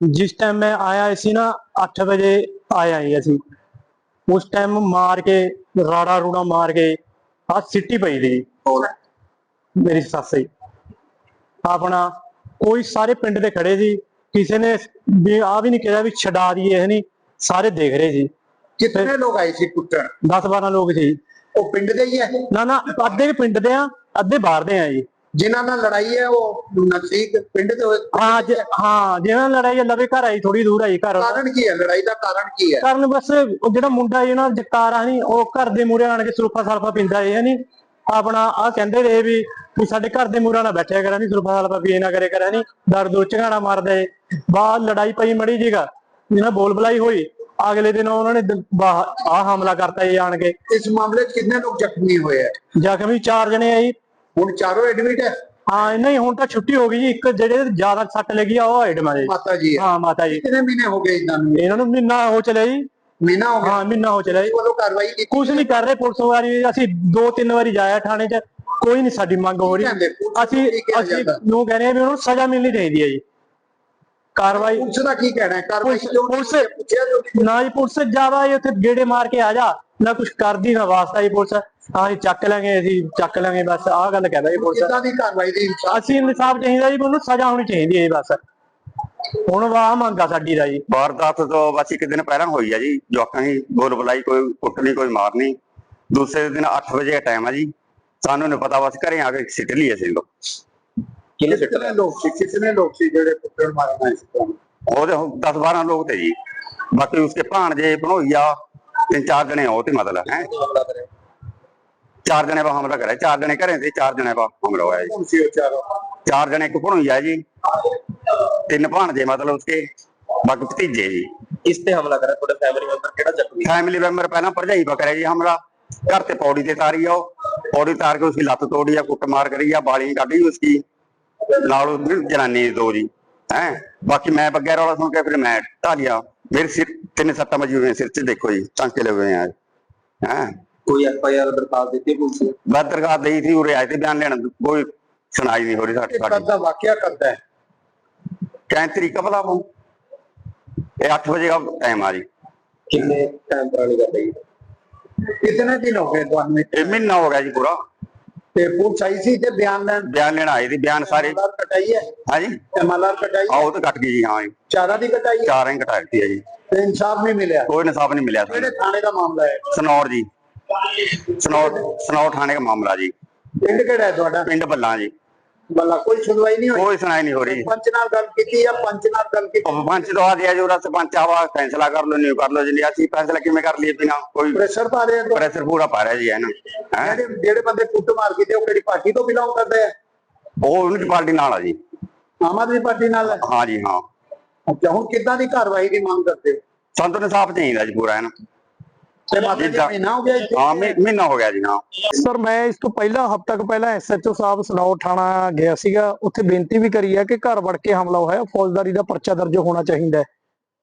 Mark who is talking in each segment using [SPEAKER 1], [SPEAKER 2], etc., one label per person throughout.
[SPEAKER 1] ਜਿਸ ਟਾਈਮ ਮੈਂ ਆਇਆ ਸੀ ਨਾ 8 ਵਜੇ ਆਇਆ ਸੀ ਅਸੀਂ। ਉਸ ਟਾਈਮ ਮਾਰ ਕੇ ਰਾੜਾ ਰੂੜਾ ਮਾਰ ਕੇ ਆ ਸਿੱਟੀ ਪਈ ਦੀ ਮੇਰੀ ਸੱਸ ਹੀ। ਆਪਣਾ ਕੋਈ ਸਾਰੇ ਪਿੰਡ ਦੇ ਖੜੇ ਸੀ। ਕਿਸੇ ਨੇ ਵੀ ਆ ਵੀ ਨਹੀਂ ਕਿਹਾ ਵੀ ਛਡਾ ਦਈਏ ਇਹ ਨਹੀਂ ਸਾਰੇ ਦੇਖ ਰਹੇ ਸੀ।
[SPEAKER 2] ਕਿੰਨੇ ਲੋਕ ਆਏ ਸੀ ਕੁੱਟਣ?
[SPEAKER 1] 10 12 ਲੋਕ ਸੀ।
[SPEAKER 2] ਉਹ ਪਿੰਡ ਦੇ ਹੀ ਹੈ?
[SPEAKER 1] ਨਾ ਨਾ ਅੱਧੇ ਪਿੰਡ ਦੇ ਆ ਅੱਧੇ ਬਾਹਰ ਦੇ ਆ ਜੀ।
[SPEAKER 2] ਜਿਨ੍ਹਾਂ ਨਾਲ ਲੜਾਈ ਹੈ ਉਹ ਨਜ਼ਦੀਕ ਪਿੰਡ ਦੇ
[SPEAKER 1] ਹਾਂ ਜ- ਹਾਂ ਜਿਹਨਾਂ ਨਾਲ ਲੜਾਈ ਆ, ਲਵੇ ਘਰ ਆਈ ਥੋੜੀ ਦੂਰ ਆਈ ਘਰ।
[SPEAKER 2] ਕਾਰਨ ਕੀ ਹੈ? ਲੜਾਈ ਦਾ ਕਾਰਨ ਕੀ ਹੈ?
[SPEAKER 1] ਕਾਰਨ ਬਸ ਉਹ ਜਿਹੜਾ ਮੁੰਡਾ ਜਿਹੜਾ ਜਗਤਾਰ ਆ ਨਹੀਂ ਉਹ ਘਰ ਦੇ ਮੂਹਰੇ ਆਣ ਕੇ ਸੁਲਫਾ ਸਲਫਾ ਪੀਂਦਾ ਇਹ ਨਹੀਂ ਆਪਣਾ ਆ ਕਹਿੰਦੇ ਰਹੇ ਵੀ ਵੀ ਸਾਡੇ ਘਰ ਦੇ ਮੂਹਰੇ ਨਾ ਬੈਠਿਆ ਕਰਾਂ ਨਹੀਂ ਸੁਲਫਾ ਸਲਫਾ ਪੀਏ ਨਾ ਕਰੇ ਕਰਾਂ ਨਹੀਂ ਦਰ ਦੋ ਝਗਾਣਾ ਮਾਰਦਾ ਬਾਹਰ ਲੜਾਈ ਪਈ ਮੜੀ ਜੀਗਾ ਜਿਹਨਾਂ ਬੋਲ ਬਲਾਈ ਹੋਈ ਅਗਲੇ ਦਿਨ ਉਹਨਾਂ ਨੇ ਆ ਹਮਲਾ ਕਰਤਾ ਇਹ ਆਣ ਕੇ।
[SPEAKER 2] ਇਸ ਮਾਮਲੇ 'ਚ ਕਿੰਨੇ ਲੋਕ ਜ਼ਖਮੀ ਹੋਏ ਹੈ
[SPEAKER 1] ਜ਼ਖਮੀ ਚਾਰ ਜਣੇ ਆਈ
[SPEAKER 2] ਹੁਣ ਚਾਰੋਂ ਐਡਮਿਟ ਹੈ?
[SPEAKER 1] ਹਾਂ ਨਹੀਂ ਹੁਣ ਤਾਂ ਛੁੱਟੀ ਹੋ ਗਈ ਜੀ। ਇੱਕ ਜਿਹੜੇ ਜ਼ਿਆਦਾ ਸੱਟ ਲੱਗੀ ਆ ਉਹ ਐਡਮ ਜੀ।
[SPEAKER 2] ਮਾਤਾ ਜੀ ਹੈ।
[SPEAKER 1] ਹਾਂ ਮਾਤਾ ਜੀ।
[SPEAKER 2] ਕਿੰਨੇ ਮਹੀਨੇ ਹੋ ਗਏ ਇਹਨਾਂ ਨੂੰ?
[SPEAKER 1] ਇਹਨਾਂ ਨੂੰ ਮਹੀਨਾ ਹੋ ਚਲਿਆ ਜੀ।
[SPEAKER 2] ਮਹੀਨਾ ਹੋ ਗਿਆ?
[SPEAKER 1] ਹਾਂ ਮਹੀਨਾ ਹੋ ਚਲਿਆ ਜੀ।
[SPEAKER 2] ਵੱਲੋਂ ਕਾਰਵਾਈ ਕੀਤੀ
[SPEAKER 1] ਕੁਝ ਨਹੀਂ ਕਰ ਰਹੇ ਪੁਲਿਸ ਵਾਰੀ ਅਸੀਂ ਦੋ ਤਿੰਨ ਵਾਰੀ ਜਾਇਆ ਥਾਣੇ 'ਚ। ਕੋਈ ਨਹੀਂ ਸਾਡੀ ਮੰਗ ਹੋ ਰਹੀ।
[SPEAKER 2] ਕਹਿੰਦੇ? ਪੁਲਿਸ
[SPEAKER 1] ਅਸੀਂ
[SPEAKER 2] ਨੂੰ ਕੀ ਕਿਹਾ
[SPEAKER 1] ਅਸੀਂ
[SPEAKER 2] ਜਾਂਦਾ?
[SPEAKER 1] ਨੂੰ ਕਹਿੰਦੇ ਆ ਵੀ ਉਹਨਾਂ ਨੂੰ ਸਜ਼ਾ ਮਿਲਣੀ ਚਾਹੀਦੀ ਹੈ ਜੀ। ਕਾਰਵਾਈ
[SPEAKER 2] ਪੁਲਿਸ ਦਾ ਕੀ ਕਹਿਣਾ ਹੈ? ਕਾਰਵਾਈ
[SPEAKER 1] ਪੁਲਿਸ-
[SPEAKER 2] ਕਿਉਂ ਨਹੀਂ
[SPEAKER 1] ਪੁਲਿਸ-
[SPEAKER 2] ਪੁੱਛਿਆ ਜੋ ਨਹੀਂ?
[SPEAKER 1] ਨਾ ਜੀ ਪੁਲਿਸ ਜਾਵਾ ਜੀ ਉੱਥੇ ਗੇੜੇ ਮਾਰ ਕੇ ਆ ਜਾ। ਨਾ ਕੁਝ ਕਰਦੀ ਨਾ ਵਾਸਤਾ ਜੀ ਪੁਲਿਸ ਹਾਂ ਜੀ ਚੱਕ ਲਾਂਗੇ ਅਸੀਂ ਚੱਕ ਲਾਂਗੇ ਬਸ ਆਹ ਗੱਲ ਕਹਿੰਦਾ ਜੀ ਪੁਲਿਸ
[SPEAKER 2] ਕਿੱਦਾਂ ਦੀ ਕਾਰਵਾਈ ਦੀ
[SPEAKER 1] ਅਸੀਂ ਇਨਸਾਫ ਚਾਹੀਦਾ ਜੀ ਉਹਨੂੰ ਸਜ਼ਾ ਹੋਣੀ ਚਾਹੀਦੀ ਹੈ ਜੀ ਬਸ। ਹੁਣ ਵਾਹ ਮੰਗਾ ਸਾਡੀ ਦਾ ਜੀ।
[SPEAKER 3] ਵਾਰਦਾਤ ਤੋਂ ਬਸ ਇੱਕ ਦਿਨ ਪਹਿਲਾਂ ਹੋਈ ਆ ਜੀ। ਜਵਾਕਾਂ ਦੀ ਬੋਲ ਬੁਲਾਈ ਕੋਈ ਕੁੱਟ ਨਹੀਂ ਕੋਈ ਮਾਰ ਨਹੀਂ। ਦੂਸਰੇ ਦਿਨ 8 ਵਜੇ ਦਾ ਟਾਈਮ ਆ ਜੀ। ਸਾਨੂੰ ਨਹੀਂ ਪਤਾ ਬਸ ਘਰੇ ਆ ਕੇ ਸਿੱਟ ਲਈ ਅਸੀਂ ਲੋਕ।
[SPEAKER 2] ਕਿੰਨੇ ਲੋਕ ਸੀ? ਕਿੰਨੇ ਲੋਕ ਸੀ ਜਿਹੜੇ ਕੁੱਟਣ ਮਾਰਨ ਆਏ ਸੀ ਤੁਹਾਨੂੰ?
[SPEAKER 3] ਉਹਦੇ 10 12 ਲੋਕ ਤੇ ਜੀ। ਬਾਕੀ ਉਸਕੇ ਭਾਣਜੇ ਭਣੋਈਆ ਤਿੰਨ ਚਾਰ ਜਣੇ ਹੋ ਤੇ ਮਤਲਬ ਹੈ। ਚਾਰ ਜਣੇ ਬਾ ਹਮਲਾ ਕਰਿਆ ਚਾਰ ਜਣੇ ਘਰੇ ਤੇ ਚਾਰ ਜਣੇ ਬਾ ਹਮਲਾ ਹੋਇਆ ਜੀ।
[SPEAKER 2] ਚਾਰ?
[SPEAKER 3] ਜਣੇ ਇੱਕ ਭਣੋਈ ਆ ਜੀ। ਤਿੰਨ ਭਾਣਜੇ ਮਤਲਬ ਉਸਕੇ ਬਾਕੀ ਭਤੀਜੇ ਜੀ।
[SPEAKER 4] ਇਸ ਤੇ ਹਮਲਾ ਕਰਿਆ? ਤੁਹਾਡੇ ਫੈਮਿਲੀ ਮੈਂਬਰ ਕਿਹੜਾ ਜ਼ਖਮੀ
[SPEAKER 3] ਫੈਮਿਲੀ ਮੈਂਬਰ ਪਹਿਲਾਂ ਭਰਜਾਈ ਬਾ ਕਰਿਆ ਜੀ ਹਮਲਾ। ਘਰ ਤੇ ਪੌੜੀ ਤੇ ਤਾਰੀ ਆ ਪੌੜੀ ਤਾਰ ਕੇ ਉਸਦੀ ਲੱਤ ਤੋੜੀ ਆ ਕੁੱਟ ਮਾਰ ਕਰੀ ਆ ਬਾਲੀਆਂ ਕੱਢੀ ਉਸਦੀ। ਨਾਲ ਜਨਾਨੀ ਦੋ ਜੀ ਹੈ। ਬਾਕੀ ਮੈਂ ਬੱਗੈਰ ਵਾਲਾ ਸੁਣ ਕੇ ਫਿਰ ਮੈਂ ਢਾਲਿਆ ਮੇਰੇ ਸਿਰ ਤਿੰਨ ਸੱਟਾਂ ਵਜੀ ਹੋਈਆਂ ਸਿਰ 'ਚ ਦੇਖੋ ਜੀ ਟਾਂਕੇ ਲੱਗੇ ਹੋਏ ਆ। ਹੈ?
[SPEAKER 4] ਕੋਈ ਐਫ ਆਈ ਆਰ ਦਰਖਾਸਤ ਦਿੱਤੀ ਪੁਲਿਸ ਨੇ?
[SPEAKER 3] ਮੈਂ ਦਰਗਾਹ ਦੇਈ ਸੀ ਉਰੇ ਆਏ ਤੇ ਬਿਆਨ ਲੈਣ। ਕੋਈ ਸੁਣਾਈ ਨਹੀਂ ਹੋ ਰਹੀ ਸਾਡੀ
[SPEAKER 2] ਕਦ ਦਾ ਵਾਕਿਆ ਕਰਦਾ ਹੈ।
[SPEAKER 3] ਕਹਿਣ ਤਰੀਕਾ ਭਲਾ ਉਹ ਇਹ 8 ਵਜੇ ਦਾ ਟਾਈਮ ਆ ਜੀ।
[SPEAKER 4] ਕਿੰਨੇ ਟਾਈਮ ਪੁਰਾਣੀ ਗੱਲ ਹੈ?
[SPEAKER 2] ਕਿਤਨੇ ਦਿਨ ਹੋ ਗਏ ਤੁਹਾਨੂੰ?
[SPEAKER 3] ਇਹ ਮਹੀਨਾ ਹੋ ਗਿਆ ਜੀ ਪੂਰਾ।
[SPEAKER 2] ਤੇ ਪੁਲਿਸ ਆਈ ਸੀ ਤੇ ਬਿਆਨ ਲੈਣ?
[SPEAKER 3] ਬਿਆਨ ਲੈਣ ਆਏ ਸੀ ਬਿਆਨ ਸਾਰੇ।
[SPEAKER 2] ਕਟਾਈ ਹੈ?
[SPEAKER 3] ਹਾਂ ਜੀ
[SPEAKER 2] ਐਮਐਲਆਰ ਕਟਾਈ ਹੈ?
[SPEAKER 3] ਤਾਂ ਕੱਟ ਗਈ ਜੀ ਹਾਂ ਜੀ।
[SPEAKER 2] ਚਾਰਾਂ ਦੀ ਕਟਾਈ ਹੈ?
[SPEAKER 3] ਚਾਰਾਂ ਹੀ ਘਟਾ ਦਿੱਤੀ ਹੈ ਜੀ।
[SPEAKER 2] ਤੇ ਇਨਸਾਫ ਨਹੀਂ ਮਿਲਿਆ?
[SPEAKER 3] ਕੋਈ ਇਨਸਾਫ ਨਹੀਂ ਮਿਲਿਆ
[SPEAKER 2] ਕਿਹੜੇ ਥਾਣੇ ਦਾ ਮਾਮਲਾ ਹੈ?
[SPEAKER 3] ਸਨੌਰ ਜੀ। ਸਨੌਰ ਸਨੌਰ ਥਾਣੇ ਦਾ ਮਾਮਲਾ ਜੀ।
[SPEAKER 2] ਪਿੰਡ ਕਿਹੜਾ ਹੈ ਤੁਹਾਡਾ?
[SPEAKER 3] ਪਿੰਡ ਬੱਲਾ ਜੀ।
[SPEAKER 2] ਬੱਲਾ ਕੋਈ ਸੁਣਵਾਈ ਨਹੀਂ ਹੋਈ।
[SPEAKER 3] ਕੋਈ ਸੁਣਾਈ ਨਹੀਂ ਹੋ ਰਹੀ।
[SPEAKER 2] ਪੰਚ ਨਾਲ ਗੱਲ ਕੀਤੀ ਜਾਂ ਪੰਚ ਨਾਲ ਗੱਲ ਕੀਤੀ?
[SPEAKER 3] ਪੰਚ ਤੋਂ ਆ ਗਿਆ ਜੋ ਰਸ ਪੰਚ ਆਵਾ ਫੈਸਲਾ ਕਰ ਲੋ ਨਹੀਂ ਕਰ ਲੋ ਜੀ ਅਸੀਂ ਫੈਸਲਾ ਕਿਵੇਂ ਕਰ ਲਈਏ ਬਿਨਾ ਕੋਈ
[SPEAKER 2] ਪ੍ਰੈਸ਼ਰ ਪਾ ਰਹੇ ਹੋ
[SPEAKER 3] ਪ੍ਰੈਸ਼ਰ ਪੂਰਾ ਪਾ ਰਿਹਾ ਜੀ ਇਹਨਾਂ
[SPEAKER 2] ਜਿਹੜੇ ਜਿਹੜੇ ਬੰਦੇ ਕੁੱਟ ਮਾਰ ਕੀਤੇ ਉਹ ਕਿਹੜੀ ਪਾਰਟੀ ਤੋਂ ਬਿਲੋਂਗ ਕਰਦੇ ਆ?
[SPEAKER 3] ਉਹ ਉਹਨਾਂ ਪਾਰਟੀ ਨਾਲ ਆ ਜੀ।
[SPEAKER 2] ਆਮ ਆਦਮੀ ਪਾਰਟੀ ਨਾਲ ਹੈ
[SPEAKER 3] ਹਾਂ ਜੀ ਹਾਂ।
[SPEAKER 2] ਅੱਛਾ ਹੁਣ ਕਿੱਦਾਂ ਦੀ ਕਾਰਵਾਈ ਦੀ ਮੰਗ ਕਰਦੇ ਹੋ?
[SPEAKER 3] ਸਾਨੂੰ ਤਾਂ ਇਨਸਾਫ ਚਾਹੀਦਾ ਜੀ ਪੂਰਾ ਇਹਨਾਂ।
[SPEAKER 2] ਤੇ ਮਾਤਾ ਜੀ
[SPEAKER 3] ਜਿੱਦਾਂ-
[SPEAKER 2] ਮਹੀਨਾ ਹੋ ਗਿਆ ਇੱਥੇ?
[SPEAKER 3] ਹਾਂ ਮਹੀ- ਮਹੀਨਾ ਹੋ ਗਿਆ ਜੀ ਹਾਂ।
[SPEAKER 1] ਸਰ ਮੈਂ ਇਸ ਤੋਂ ਪਹਿਲਾਂ ਹਫ਼ਤਾ ਕੁ ਪਹਿਲਾਂ ਐਸਐਚਓ ਸਾਹਿਬ ਸਨੌਰ ਥਾਣਾ ਗਿਆ ਸੀਗਾ। ਉੱਥੇ ਬੇਨਤੀ ਵੀ ਕਰੀ ਹੈ ਕਿ ਘਰ ਵੜ ਕੇ ਹਮਲਾ ਹੋਇਆ ਫੌਜਦਾਰੀ ਦਾ ਪਰਚਾ ਦਰਜ ਹੋਣਾ ਚਾਹੀਦਾ ਹੈ।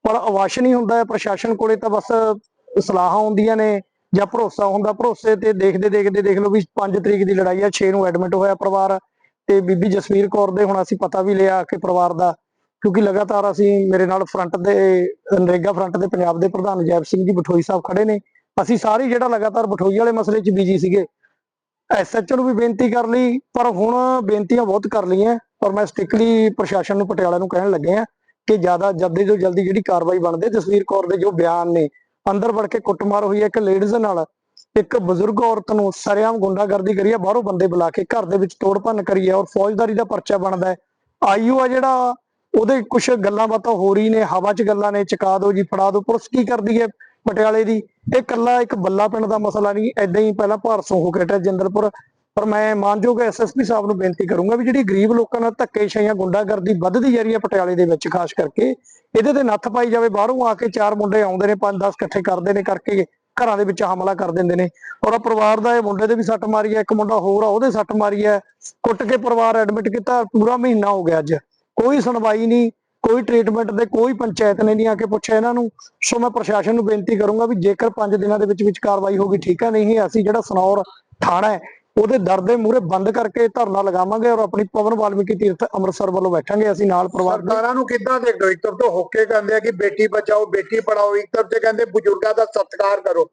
[SPEAKER 1] ਪਰ ਅਵਾਸ਼ ਨਹੀਂ ਹੁੰਦਾ ਹੈ। ਪ੍ਰਸ਼ਾਸਨ ਕੋਲੇ ਤਾਂ ਬਸ ਸਲਾਹਾਂ ਹੁੰਦੀਆਂ ਨੇ ਜਾਂ ਭਰੋਸਾ ਹੁੰਦਾ। ਭਰੋਸੇ ਤੇ ਦੇਖਦੇ ਦੇਖਦੇ ਦੇਖ ਲਓ ਵੀ 5 ਤਰੀਕ ਦੀ ਲੜਾਈ ਆ 6 ਨੂੰ ਐਡਮਿਟ ਹੋਇਆ ਪਰਿਵਾਰ ਤੇ ਬੀਬੀ ਜਸਵੀਰ ਕੌਰ ਦੇ ਹੁਣ ਅਸੀਂ ਪਤਾ ਵੀ ਲਿਆ ਕਿ ਪਰਿਵਾਰ ਦਾ। ਕਿਉਂਕਿ ਲਗਾਤਾਰ ਅਸੀਂ ਮੇਰੇ ਨਾਲ ਫਰੰਟ ਦੇ ਨਰੇਗਾ ਫਰੰਟ ਦੇ ਪੰਜਾਬ ਦੇ ਪ੍ਰਧਾਨ ਜੈਬ ਸਿੰਘ ਜੀ ਬਠੋਈ ਸਾਹਿਬ ਖੜੇ ਨੇ। ਅਸੀਂ ਸਾਰੇ ਜਿਹੜਾ ਲਗਾਤਾਰ ਬਠੋਈ ਵਾਲੇ ਮਸਲੇ 'ਚ ਬਿਜ਼ੀ ਸੀਗੇ। ਐਸਐਚਓ ਨੂੰ ਵੀ ਬੇਨਤੀ ਕਰ ਲਈ, ਪਰ ਹੁਣ ਬੇਨਤੀਆਂ ਬਹੁਤ ਕਰ ਲਈਆਂ। ਪਰ ਮੈਂ ਸਟਿਕਲੀ ਪ੍ਰਸ਼ਾਸਨ ਨੂੰ, ਪਟਿਆਲਾ ਨੂੰ ਕਹਿਣ ਲੱਗੇ ਆ ਕਿ ਜ਼ਿਆਦਾ, ਜਲਦੀ ਤੋਂ ਜਲਦੀ ਜਿਹੜੀ ਕਾਰਵਾਈ ਬਣਦੇ, ਜਸਵੀਰ ਕੌਰ ਦੇ ਜੋ ਬਿਆਨ ਨੇ, ਅੰਦਰ ਵੜ ਕੇ ਕੁੱਟਮਾਰ ਹੋਈ ਹੈ ਇੱਕ ਲੇਡੀਜ਼ ਨਾਲ, ਇੱਕ ਬਜ਼ੁਰਗ ਔਰਤ ਨੂੰ ਸਰਿਆਮ ਗੁੰਡਾਗਰਦੀ ਕਰੀ ਹੈ, ਬਾਹਰੋਂ ਬੰਦੇ ਬੁਲਾ ਕੇ ਘਰ ਦੇ ਵਿੱਚ ਤੋੜ ਭੰਨ ਕਰੀ ਹੈ ਔਰ ਫੌਜਦਾਰੀ ਦਾ ਪਰਚਾ ਬਣਦਾ ਹੈ। ਆਈਓ ਆ ਜਿਹੜਾ, ਉਹਦੇ ਕੁਝ ਗੱਲਾਂ ਬਾਤਾਂ ਹੋ ਰਹੀ ਨੇ, ਹਵਾ 'ਚ ਗੱਲਾਂ ਨੇ, ਚਕਾ ਦਿਓ ਜੀ, ਫੜਾ ਦਿਓ ਪੁਲਿਸ ਕੀ ਕਰਦੀ ਹੈ? ਪਟਿਆਲੇ ਦੀ। ਇਹ ਕੱਲਾ ਇੱਕ ਬੱਲਾ ਪਿੰਡ ਦਾ ਮਸਲਾ ਨਹੀਂ ਐਦਾਂ ਹੀ ਪਹਿਲਾਂ ਭਾਰਸੋਂ ਹੋ ਕੇ ਜਿੰਦਲਪੁਰ। ਪਰ ਮੈਂ ਮਾਨਯੋਗ ਐਸਐਸਪੀ ਸਾਹਿਬ ਨੂੰ ਬੇਨਤੀ ਕਰੂੰਗਾ ਵੀ ਜਿਹੜੀ ਗਰੀਬ ਲੋਕਾਂ ਨਾਲ ਧੱਕੇਸ਼ਾਹੀਆਂ, ਗੁੰਡਾਗਰਦੀ ਵੱਧਦੀ ਜਾ ਰਹੀ ਹੈ ਪਟਿਆਲੇ ਦੇ ਵਿੱਚ, ਖਾਸ ਕਰਕੇ, ਇਹਦੇ ਤੇ ਨੱਥ ਪਾਈ ਜਾਵੇ, ਬਾਹਰੋਂ ਆ ਕੇ ਚਾਰ ਮੁੰਡੇ ਆਉਂਦੇ ਨੇ 5-10 ਇਕੱਠੇ ਕਰਦੇ ਨੇ ਕਰਕੇ ਘਰਾਂ ਦੇ ਵਿੱਚ ਹਮਲਾ ਕਰ ਦਿੰਦੇ ਨੇ। ਔਰ ਆਹ ਪਰਿਵਾਰ ਦਾ ਇਹ ਮੁੰਡੇ ਦੇ ਵੀ ਸੱਟ ਮਾਰੀ ਹੈ, ਇੱਕ ਮੁੰਡਾ ਹੋਰ ਆ, ਉਹਦੇ ਸੱਟ ਮਾਰੀ ਹੈ। ਕੁੱਟ ਕੇ ਪਰਿਵਾਰ ਐਡਮਿਟ ਕੀਤਾ, ਪੂਰਾ ਮਹੀਨਾ ਹੋ ਗਿਆ ਅੱਜ। ਕੋਈ ਸੁਣਵਾਈ ਨਹੀਂ ਕੋਈ ਟ੍ਰੀਟਮੈਂਟ ਦੇ ਕੋਈ ਪੰਚਾਇਤ ਨੇ ਨਹੀਂ ਆ ਕੇ ਪੁੱਛਿਆ ਇਹਨਾਂ ਨੂੰ। ਸੋ ਮੈਂ ਪ੍ਰਸ਼ਾਸਨ ਨੂੰ ਬੇਨਤੀ ਕਰੂੰਗਾ ਵੀ ਜੇਕਰ 5 ਦਿਨਾਂ ਦੇ ਵਿੱਚ ਵਿੱਚ ਕਾਰਵਾਈ ਹੋਗੀ ਠੀਕ ਹੈ ਨਹੀਂ, ਅਸੀਂ ਜਿਹੜਾ ਸਨੌਰ ਥਾਣਾ ਹੈ, ਉਹਦੇ ਦਰ ਦੇ ਮੂਹਰੇ ਬੰਦ ਕਰਕੇ ਧਰਨਾ ਲਗਾਵਾਂਗੇ ਔਰ ਆਪਣੀ ਪਵਨ ਵਾਲਮੀਕੀ ਤੀਰਥ ਅੰਮ੍ਰਿਤਸਰ ਵੱਲੋਂ ਬੈਠਾਂਗੇ, ਅਸੀਂ ਨਾਲ ਪਰਿਵਾਰ
[SPEAKER 2] ਸਰਕਾਰਾਂ ਨੂੰ ਕਿੱਦਾਂ ਦੇਖਦੇ ਹੋ? ਇੱਕ ਤਰਫ ਤੋਂ ਹੋਕੇ ਕਹਿੰਦੇ ਆ ਕਿ ਬੇਟੀ ਬਚਾਓ, ਬੇਟੀ ਪੜਾਓ ਇੱਕ ਤਰਫ ਤੇ ਕਹਿੰਦੇ ਬਜ਼ੁਰਗਾਂ ਦਾ ਸਤਿਕਾਰ ਕਰੋ।